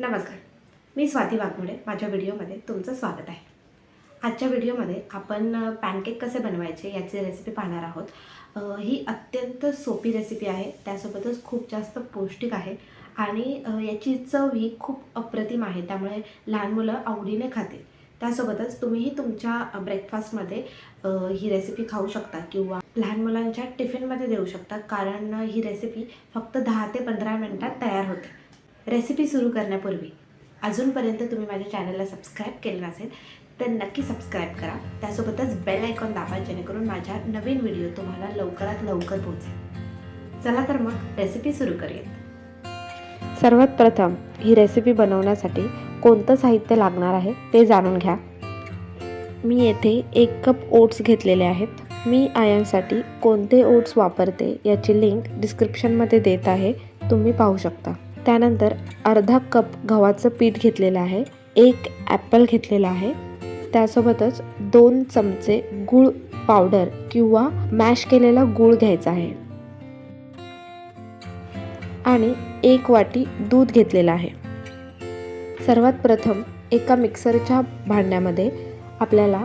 नमस्कार. मी स्वाती वाघमोडे. माझ्या व्हिडिओमध्ये तुमचं स्वागत आहे. आजच्या व्हिडिओमध्ये आपण पॅनकेक कसे बनवायचे याची रेसिपी पाहणार आहोत. ही अत्यंत सोपी रेसिपी आहे. त्यासोबतच खूप जास्त पौष्टिक आहे आणि याची चव ही खूप अप्रतिम आहे. त्यामुळे लहान मुलं आवडीने खातील. त्यासोबतच तुम्हीही तुमच्या ब्रेकफास्टमध्ये ही रेसिपी खाऊ शकता किंवा लहान मुलांच्या टिफिनमध्ये देऊ शकता. कारण ही रेसिपी फक्त दहा ते पंधरा मिनटात तयार होते. रेसिपी सुरू करण्यापूर्वी अजूनपर्यंत तुम्ही माझ्या चॅनलला सबस्क्राईब केलं नसेल तर नक्की सबस्क्राईब करा. त्यासोबतच बेल आयकॉन दाबा जेणेकरून माझ्या नवीन व्हिडिओ तुम्हाला लवकरात लवकर पोहोचेल. चला तर मग रेसिपी सुरू करूयात. सर्वात प्रथम ही रेसिपी बनवण्यासाठी कोणतं साहित्य लागणार आहे ते जाणून घ्या. मी येथे एक कप ओट्स घेतलेले आहेत. मी आयांसाठी कोणते ओट्स वापरते याची लिंक डिस्क्रिप्शनमध्ये देत आहे. तुम्ही पाहू शकता. त्यानंतर अर्धा कप गव्हाचं पीठ घेतलेलं आहे एक ॲपल घेतलेला आहे. त्यासोबतच दोन चमचे गूळ पावडर किंवा मॅश केलेला गूळ घ्यायचा आहे. आणि एक वाटी दूध घेतलेलं आहे. सर्वात प्रथम एका मिक्सरच्या भांड्यामध्ये आपल्याला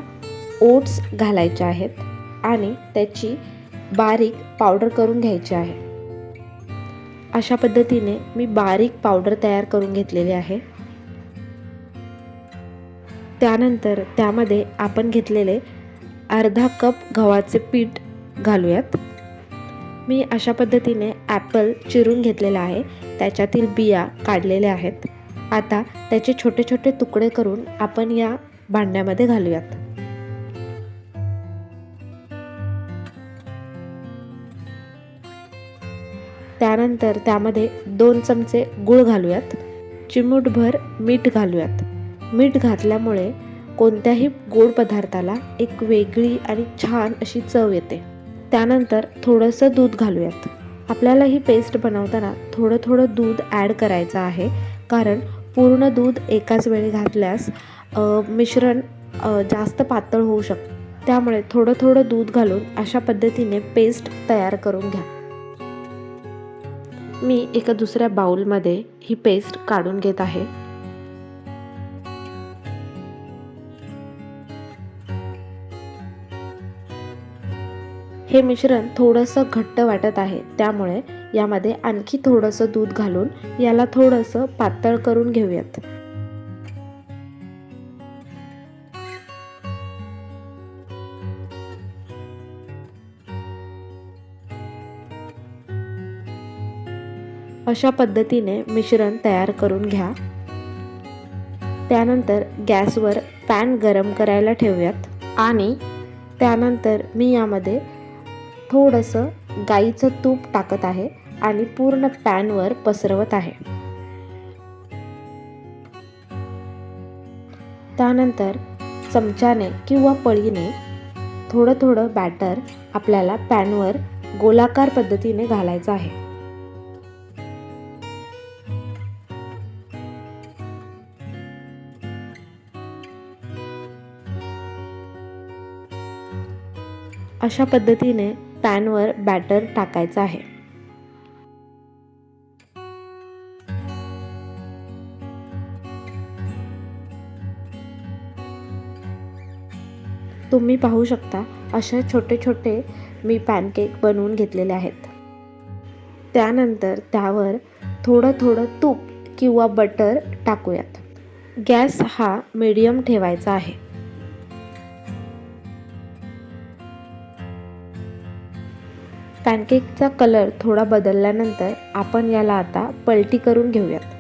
ओट्स घालायचे आहेत आणि त्याची बारीक पावडर करून घ्यायची आहे. अशा पद्धतीने मी बारीक पावडर तयार करून घेतलेली आहे. त्यानंतर त्यामध्ये आपण घेतलेले अर्धा कप गव्हाचे पीठ घालूयात. मी अशा पद्धतीने ॲपल चिरून घेतलेला आहे. त्याच्यातील बिया काढलेल्या आहेत. आता त्याचे छोटे छोटे तुकडे करून आपण या भांड्यामध्ये घालूयात. त्यानंतर त्यामध्ये दोन चमचे गूळ घालूयात चिमूटभर मीठ घालूयात. मीठ घातल्यामुळे कोणत्याही गोड पदार्थाला एक वेगळी आणि छान अशी चव येते. त्यानंतर थोडंसं दूध घालूयात. आपल्याला ही पेस्ट बनवताना थोडं थोडं दूध ॲड करायचं आहे कारण पूर्ण दूध एकाच वेळी घातल्यास मिश्रण जास्त पातळ होऊ शकतं. त्यामुळे थोडं थोडं दूध घालून अशा पद्धतीने पेस्ट तयार करून घ्या. मी एका दुसऱ्या बाउलमध्ये ही पेस्ट काढून घेत आहे. हे मिश्रण थोडंसं घट्ट वाटत आहे त्यामुळे यामध्ये आणखी थोडंसं दूध घालून याला थोडंसं पातळ करून घेऊयात. अशा पद्धतीने मिश्रण तयार करून घ्या. त्यानंतर गॅसवर पॅन गरम करायला ठेवूयात आणि त्यानंतर मी यामध्ये थोडंसं गाईचं तूप टाकत आहे आणि पूर्ण पॅनवर पसरवत आहे. त्यानंतर चमच्याने किंवा पळीने थोडं थोडं बॅटर आपल्याला पॅनवर गोलाकार पद्धतीने घालायचं आहे. अशा पद्धतीने पॅनवर बॅटर टाकायचं आहे. तुम्ही पाहू शकता अशा छोटे छोटे मी पॅनकेक बनवून घेतलेले आहेत. त्यानंतर त्यावर थोडं थोडं तूप किंवा बटर टाकूयात. गॅस हा मीडियम ठेवायचा आहे. पॅनकेकचा कलर थोडा बदलल्यानंतर आपण याला आता पलटी करून घेऊयात.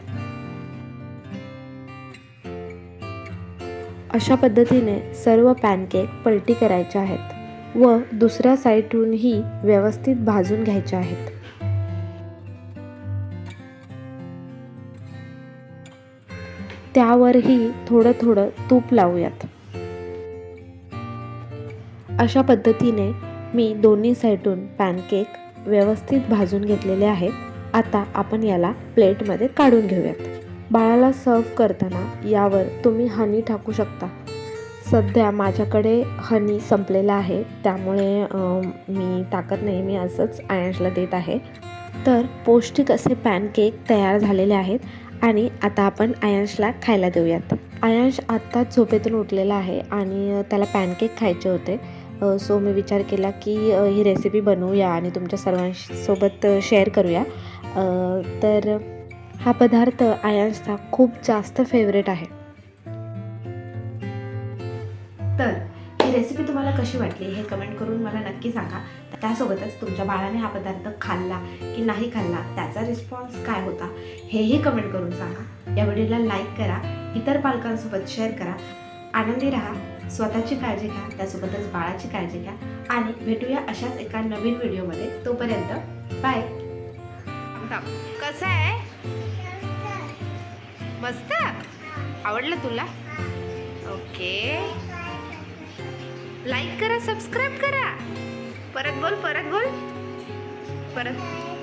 अशा पद्धतीने सर्व पॅनकेक पलटी करायचे आहेत व दुसऱ्या साईडहूनही व्यवस्थित भाजून घ्यायचे आहेत. त्यावरही थोडं थोडं तूप लावूयात. अशा पद्धतीने मी दोन्ही साईडून पॅनकेक व्यवस्थित भाजून घेतलेले आहेत. आता आपण याला प्लेटमध्ये काढून घेऊयात. बाळाला सर्व करताना यावर तुम्ही हनी टाकू शकता. सध्या माझ्याकडे हनी संपलेला आहे त्यामुळे मी टाकत नाही मी असंच आयन्सला देत आहे. तर पौष्टिक असे पॅनकेक तयार झालेले आहेत आणि आता आपण आयांशला खायला देऊयात. आयांश आत्ताच झोपेतून उठलेला आहे आणि त्याला पॅनकेक खायचे होते. सो मी विचार केला की ही रेसिपी बनवूया आणि तुमच्या सर्वांसोबत शेअर करूया. तर हा पदार्थ आयांचा खूप जास्त फेवरेट आहे. तर ही रेसिपी तुम्हाला कशी वाटली हे कमेंट करून मला नक्की सांगा. त्यासोबतच तुमच्या बाळाने हा पदार्थ खाल्ला की नाही खाल्ला त्याचा रिस्पॉन्स काय होता हेही कमेंट करून सांगा. या व्हिडिओला लाईक करा इतर पालकांसोबत शेअर करा. आनंदी राहा. स्वतःची काळजी घ्या त्यासोबतच बाळाची काळजी घ्या. आणि भेटूया अशाच एका नवीन व्हिडिओमध्ये. तोपर्यंत बाय कसं आहे? मस्त? आवडलं तुला? ओके. लाईक करा सबस्क्राईब करा. परत बोल परत बोल. परत.